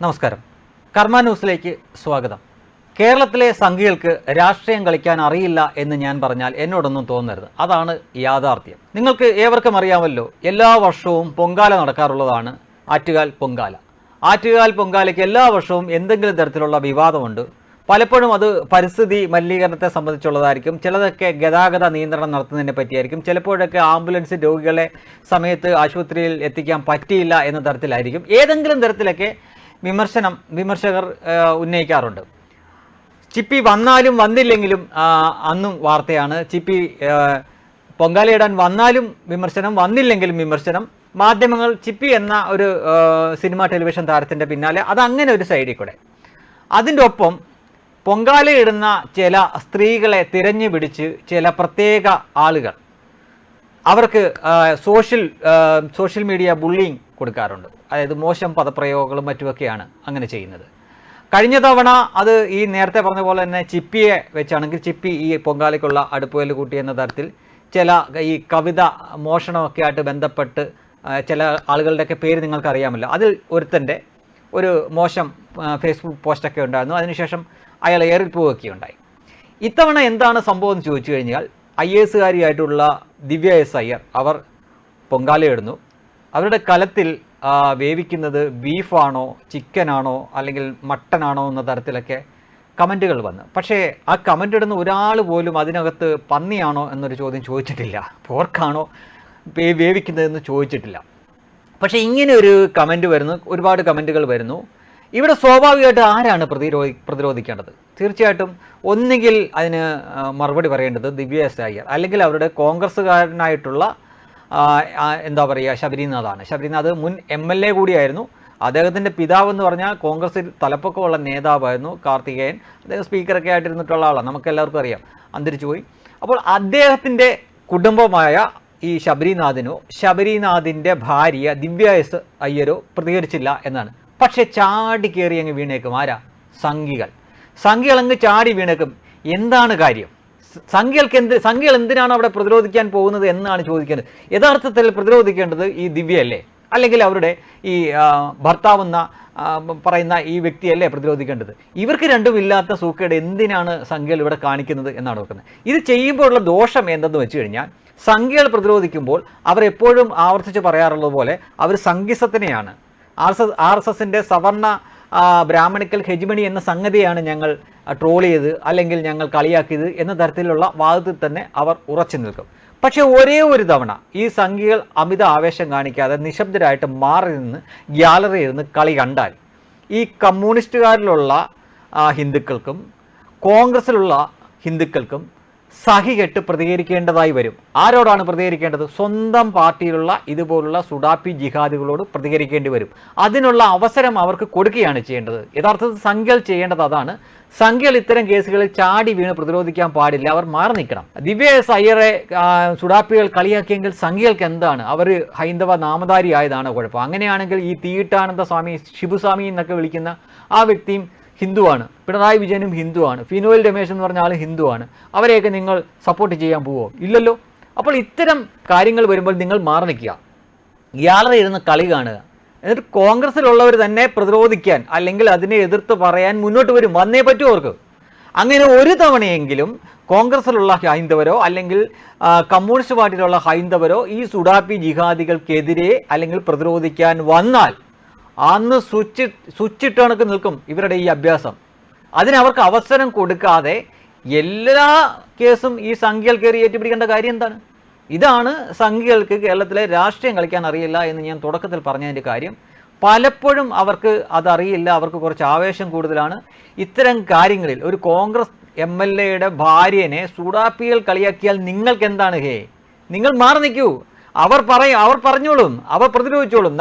നമസ്കാരം. കർമ്മ ന്യൂസിലേക്ക് സ്വാഗതം. കേരളത്തിലെ സംഘികൾക്ക് രാഷ്ട്രീയം കളിക്കാൻ അറിയില്ല എന്ന് ഞാൻ പറഞ്ഞാൽ എന്നോടൊന്നും തോന്നരുത്. അതാണ് യാഥാർത്ഥ്യം. നിങ്ങൾക്ക് ഏവർക്കും അറിയാമല്ലോ എല്ലാ വർഷവും പൊങ്കാല നടക്കാറുള്ളതാണ് ആറ്റുകാൽ പൊങ്കാല. ആറ്റുകാൽ പൊങ്കാലയ്ക്ക് എല്ലാ വർഷവും എന്തെങ്കിലും തരത്തിലുള്ള വിവാദമുണ്ട്. പലപ്പോഴും അത് പരിസ്ഥിതി മലിനീകരണത്തെ സംബന്ധിച്ചുള്ളതായിരിക്കും ചിലതൊക്കെ ഗതാഗത നിയന്ത്രണം നടത്തുന്നതിനെ പറ്റിയായിരിക്കും ചിലപ്പോഴൊക്കെ ആംബുലൻസ് രോഗികളെ സമയത്ത് ആശുപത്രിയിൽ എത്തിക്കാൻ പറ്റിയില്ല എന്ന തരത്തിലായിരിക്കും. ഏതെങ്കിലും തരത്തിലൊക്കെ വിമർശനം വിമർശകർ ഉന്നയിക്കാറുണ്ട്. ചിപ്പി വന്നാലും വന്നില്ലെങ്കിലും അന്നും വാർത്തയാണ്. ചിപ്പി പൊങ്കാലയിടാൻ വന്നാലും വിമർശനം വന്നില്ലെങ്കിലും വിമർശനം. മാധ്യമങ്ങൾ ചിപ്പി എന്ന ഒരു സിനിമ ടെലിവിഷൻ താരത്തിന്റെ പിന്നാലെ അത് അങ്ങനെ ഒരു സൈഡിൽ കൂടെ. അതിന്റെ ഒപ്പം പൊങ്കാലയിടുന്ന ചില സ്ത്രീകളെ തിരഞ്ഞു പിടിച്ച് ചില പ്രത്യേക ആളുകൾ. അവർക്ക് സോഷ്യൽ സോഷ്യൽ മീഡിയ ബുള്ളിങ് കൊടുക്കാറുണ്ട്. അതായത് മോശം പദപ്രയോഗങ്ങളും മറ്റുമൊക്കെയാണ് അങ്ങനെ ചെയ്യുന്നത്. കഴിഞ്ഞ തവണ അത് ഈ നേരത്തെ പറഞ്ഞ പോലെ തന്നെ ചിപ്പിയെ വെച്ചാണെങ്കിൽ ചിപ്പി ഈ പൊങ്കാലയ്ക്കുള്ള അടുപ്പുകല്ല് കൂട്ടി എന്ന തരത്തിൽ ചില ഈ കവിത മോഷണമൊക്കെ ആയിട്ട് ബന്ധപ്പെട്ട് ചില ആളുകളുടെയൊക്കെ പേര് നിങ്ങൾക്ക് അറിയാമല്ലോ അതിൽ ഒരുത്തന്റെ ഒരു മോശം ഫേസ്ബുക്ക് പോസ്റ്റൊക്കെ ഉണ്ടായിരുന്നു. അതിനുശേഷം അയാൾ ഏറിൽ പോവുകയൊക്കെ ഉണ്ടായി ഇത്തവണ എന്താണ് സംഭവം എന്ന് ചോദിച്ചു കഴിഞ്ഞാൽ ഐ എസുകാരിയായിട്ടുള്ള ദിവ്യ എസ് അയ്യർ അവർ പൊങ്കാലയിടുന്നു. അവരുടെ കലത്തിൽ വേവിക്കുന്നത് ബീഫാണോ ചിക്കനാണോ അല്ലെങ്കിൽ മട്ടനാണോ എന്ന തരത്തിലൊക്കെ കമന്റുകൾ വന്നു. പക്ഷേ ആ കമന്റ് ഇടുന്ന ഒരാൾ പോലും അതിനകത്ത് പന്നിയാണോ എന്നൊരു ചോദ്യം ചോദിച്ചിട്ടില്ല. പോർക്കാണോ വേവിക്കുന്നതെന്ന് ചോദിച്ചിട്ടില്ല. പക്ഷേ ഇങ്ങനെ ഒരു കമന്റ് വരുന്നു ഒരുപാട് കമന്റുകൾ വരുന്നു. ഇവിടെ സ്വാഭാവികമായിട്ട് ആരാണ് പ്രതിരോധി പ്രതിരോധിക്കേണ്ടത്? തീർച്ചയായിട്ടും ഒന്നുകിൽ അതിന് മറുപടി പറയേണ്ടത് ദിവ്യ എസ് അയ്യർ അല്ലെങ്കിൽ അവരുടെ കോൺഗ്രസ്സുകാരനായിട്ടുള്ള എന്താ പറയുക ശബരിനാഥാണ്. ശബരിനാഥ് മുൻ എം എൽ എ കൂടിയായിരുന്നു. അദ്ദേഹത്തിന്റെ പിതാവ് എന്ന് പറഞ്ഞാൽ കോൺഗ്രസിൽ തലപ്പൊക്കമുള്ള നേതാവായിരുന്നു കാർത്തികേയൻ. അദ്ദേഹം സ്പീക്കറൊക്കെ ആയിട്ടിരുന്നിട്ടുള്ള ആളാണ്. നമുക്ക് എല്ലാവർക്കും അറിയാം. അന്തരിച്ചു പോയി. അപ്പോൾ അദ്ദേഹത്തിന്റെ കുടുംബമായ ഈ ശബരിനാഥിനോ ശബരിനാഥിന്റെ ഭാര്യ ദിവ്യ എസ് അയ്യരോ പ്രതികരിച്ചില്ല എന്നാണ്. പക്ഷേ ചാടി കയറി അങ്ങ് വീണേക്കും. ആരാ? സംഘികൾ. സംഘികൾ അങ്ങ് ചാടി വീണേക്കും. എന്താണ് കാര്യം? സ- സംഘികൾക്ക് എന്ത് സംഖ്യകൾ എന്തിനാണ് അവിടെ പ്രതിരോധിക്കാൻ പോകുന്നത് എന്നാണ് ചോദിക്കേണ്ടത്. യഥാർത്ഥത്തിൽ പ്രതിരോധിക്കേണ്ടത് ഈ ദിവ്യയല്ലേ? അല്ലെങ്കിൽ അവരുടെ ഈ ഭർത്താവെന്ന പറയുന്ന ഈ വ്യക്തിയല്ലേ പ്രതിരോധിക്കേണ്ടത്? ഇവർക്ക് രണ്ടും ഇല്ലാത്ത സൂക്കേട് എന്തിനാണ് സംഖ്യകൾ ഇവിടെ കാണിക്കുന്നത് എന്നാണ് നോക്കുന്നത്. ഇത് ചെയ്യുമ്പോഴുള്ള ദോഷം എന്തെന്ന് വെച്ച് കഴിഞ്ഞാൽ സംഖ്യകൾ പ്രതിരോധിക്കുമ്പോൾ അവർ എപ്പോഴും ആവർത്തിച്ച് പറയാറുള്ളത് പോലെ അവർ സംഘിസത്തിനെയാണ് R S S R S എസിന്റെ സവർണ ബ്രാഹ്മണിക്കൽ ഹെജ്മണി എന്ന സംഗതിയാണ് ഞങ്ങൾ ട്രോൾ ചെയ്ത് അല്ലെങ്കിൽ ഞങ്ങൾ കളിയാക്കിയത് എന്ന തരത്തിലുള്ള വാദത്തിൽ തന്നെ അവർ ഉറച്ചു നിൽക്കും. പക്ഷേ ഒരേ ഒരു തവണ ഈ സംഘികൾ അമിത ആവേശം കാണിക്കാതെ നിശബ്ദരായിട്ട് മാറി നിന്ന് ഗ്യാലറി ഇരുന്ന് കളി കണ്ടാൽ ഈ കമ്മ്യൂണിസ്റ്റുകാരിലുള്ള ഹിന്ദുക്കൾക്കും കോൺഗ്രസ്സിലുള്ള ഹിന്ദുക്കൾക്കും സഹികെട്ട് പ്രതികരിക്കേണ്ടതായി വരും. ആരോടാണ് പ്രതികരിക്കേണ്ടത്? സ്വന്തം പാർട്ടിയിലുള്ള ഇതുപോലുള്ള സുഡാപ്പി ജിഹാദികളോട് പ്രതികരിക്കേണ്ടി വരും. അതിനുള്ള അവസരം അവർക്ക് കൊടുക്കുകയാണ് ചെയ്യേണ്ടത്. യഥാർത്ഥത്തിൽ സംഖ്യകൾ ചെയ്യേണ്ടത് അതാണ്. സംഖ്യകൾ ഇത്തരം കേസുകളിൽ ചാടി വീണ് പ്രതിരോധിക്കാൻ പാടില്ല. അവർ മാറി നിൽക്കണം. ദിവ്യ എസ് അയ്യറെ സുഡാപ്പികൾ കളിയാക്കിയെങ്കിൽ സംഖ്യകൾക്ക് എന്താണ്? അവർ ഹൈന്ദവ നാമധാരി ആയതാണ് കുഴപ്പം? അങ്ങനെയാണെങ്കിൽ ഈ തീയിട്ടാനന്ദ സ്വാമി ശിബുസ്വാമി എന്നൊക്കെ വിളിക്കുന്ന ആ വ്യക്തിയും ഹിന്ദുവാണ്. പിണറായി വിജയനും ഹിന്ദുവാണ്. ഫിനോയിൽ രമേശ് എന്ന് പറഞ്ഞ ആൾ ഹിന്ദുവാണ്. അവരെയൊക്കെ നിങ്ങൾ സപ്പോർട്ട് ചെയ്യാൻ പോവോ? ഇല്ലല്ലോ. അപ്പോൾ ഇത്തരം കാര്യങ്ങൾ വരുമ്പോൾ നിങ്ങൾ മാറി നിൽക്കുക. ഗ്യാലറി ഇരുന്ന് കളി കാണുക. എന്നിട്ട് കോൺഗ്രസ്സിലുള്ളവർ തന്നെ പ്രതിരോധിക്കാൻ അല്ലെങ്കിൽ അതിനെ എതിർത്ത് പറയാൻ മുന്നോട്ട് വരും. വന്നേ പറ്റൂ അവർക്ക്. അങ്ങനെ ഒരു തവണയെങ്കിലും കോൺഗ്രസ്സിലുള്ള ഹൈന്ദവരോ അല്ലെങ്കിൽ കമ്മ്യൂണിസ്റ്റ് പാർട്ടിയിലുള്ള ഹൈന്ദവരോ ഈ സുഡാപ്പി ജിഹാദികൾക്കെതിരെ അല്ലെങ്കിൽ പ്രതിരോധിക്കാൻ വന്നാൽ അന്ന് സ്വിച്ച് സ്വിച്ചിട്ട് കണക്ക് നിൽക്കും ഇവരുടെ ഈ അഭ്യാസം. അതിനവർക്ക് അവസരം കൊടുക്കാതെ എല്ലാ കേസും ഈ സംഖ്യകൾ കയറി ഏറ്റുപിടിക്കേണ്ട കാര്യം എന്താണ്? ഇതാണ് സംഖ്യകൾക്ക് കേരളത്തിലെ രാഷ്ട്രീയം കളിക്കാൻ അറിയില്ല എന്ന് ഞാൻ തുടക്കത്തിൽ പറഞ്ഞതിന്റെ കാര്യം. പലപ്പോഴും അവർക്ക് അതറിയില്ല അവർക്ക് കുറച്ച് ആവേശം കൂടുതലാണ്. ഇത്തരം കാര്യങ്ങളിൽ ഒരു കോൺഗ്രസ് എം എൽ എയുടെ ഭാര്യനെ സുഡാപ്പികൾ കളിയാക്കിയാൽ നിങ്ങൾക്ക് എന്താണ് ഹേ? നിങ്ങൾ മാറി നിൽക്കൂ. അവർ പറയും അവർ പറഞ്ഞോളും അവർ പ്രതിരോധിച്ചോളും.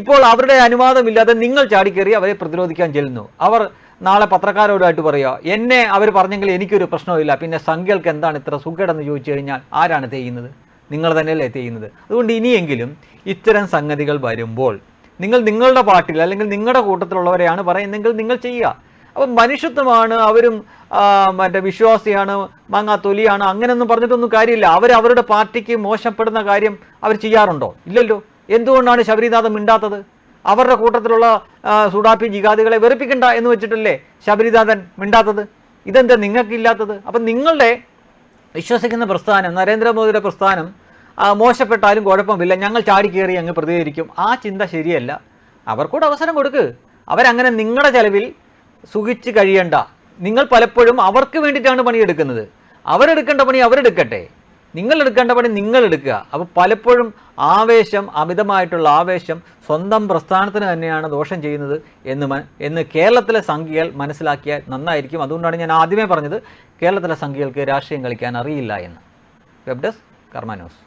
ഇപ്പോൾ അവരുടെ അനുവാദമില്ലാതെ നിങ്ങൾ ചാടിക്കേറി അവരെ പ്രതിരോധിക്കാൻ ചെല്ലുന്നു. അവർ നാളെ പത്രക്കാരോടായിട്ട് പറയുക എന്നെ അവർ പറഞ്ഞെങ്കിൽ എനിക്കൊരു പ്രശ്നവുമില്ല. പിന്നെ സംഖ്യകൾക്ക് എന്താണ് ഇത്ര സുഖേടെന്ന് ചോദിച്ചു കഴിഞ്ഞാൽ ആരാണ് ചെയ്യുന്നത് നിങ്ങൾ തന്നെയല്ലേ ചെയ്യുന്നത് അതുകൊണ്ട് ഇനിയെങ്കിലും ഇത്തരം സംഗതികൾ വരുമ്പോൾ നിങ്ങൾ നിങ്ങളുടെ പാർട്ടിയിൽ അല്ലെങ്കിൽ നിങ്ങളുടെ കൂട്ടത്തിലുള്ളവരെയാണ് പറയുന്നതെങ്കിൽ നിങ്ങൾ ചെയ്യുക. അപ്പം മനുഷ്യത്വമാണ് അവരും മറ്റേ വിശ്വാസിയാണ് മാങ്ങാ തൊലിയാണ് അങ്ങനെയൊന്നും പറഞ്ഞിട്ടൊന്നും കാര്യമില്ല. അവർ അവരുടെ പാർട്ടിക്ക് മോശപ്പെടുന്ന കാര്യം അവർ ചെയ്യാറുണ്ടോ? ഇല്ലല്ലോ. എന്തുകൊണ്ടാണ് ശബരിനാഥം മിണ്ടാത്തത്? അവരുടെ കൂട്ടത്തിലുള്ള സുഡാപ്പി ജിഗാദികളെ വെറുപ്പിക്കണ്ട എന്ന് വെച്ചിട്ടല്ലേ ശബരിനാഥൻ മിണ്ടാത്തത്? ഇതെന്താ നിങ്ങൾക്കില്ലാത്തത്? അപ്പം നിങ്ങളുടെ വിശ്വസിക്കുന്ന പ്രസ്ഥാനം നരേന്ദ്രമോദിയുടെ പ്രസ്ഥാനം മോശപ്പെട്ടാലും കുഴപ്പമില്ല. ഞങ്ങൾ ചാടി കയറി അങ്ങ് പ്രതികരിക്കും. ആ ചിന്ത ശരിയല്ല. അവർക്കൂടെ അവസരം കൊടുക്ക്. അവരങ്ങനെ നിങ്ങളുടെ ചെലവിൽ സുഖിച്ച് കഴിയണ്ട. നിങ്ങൾ പലപ്പോഴും അവർക്ക് വേണ്ടിയിട്ടാണ് പണിയെടുക്കുന്നത്. അവരെടുക്കേണ്ട പണി അവരെടുക്കട്ടെ. നിങ്ങൾ എടുക്കേണ്ട പണി നിങ്ങൾ എടുക്കുക അപ്പോൾ പലപ്പോഴും ആവേശം അമിതമായിട്ടുള്ള ആവേശം സ്വന്തം പ്രസ്ഥാനത്തിന് തന്നെയാണ് ദോഷം ചെയ്യുന്നത് എന്ന് എന്ന് കേരളത്തിലെ സംഖ്യകൾ മനസ്സിലാക്കിയാൽ നന്നായിരിക്കും. അതുകൊണ്ടാണ് ഞാൻ ആദ്യമേ പറഞ്ഞത് കേരളത്തിലെ സംഖ്യകൾക്ക് രാഷ്ട്രീയം കളിക്കാൻ അറിയില്ല എന്ന്. വെബ് ഡെസ്ക് കർമ്മ ന്യൂസ്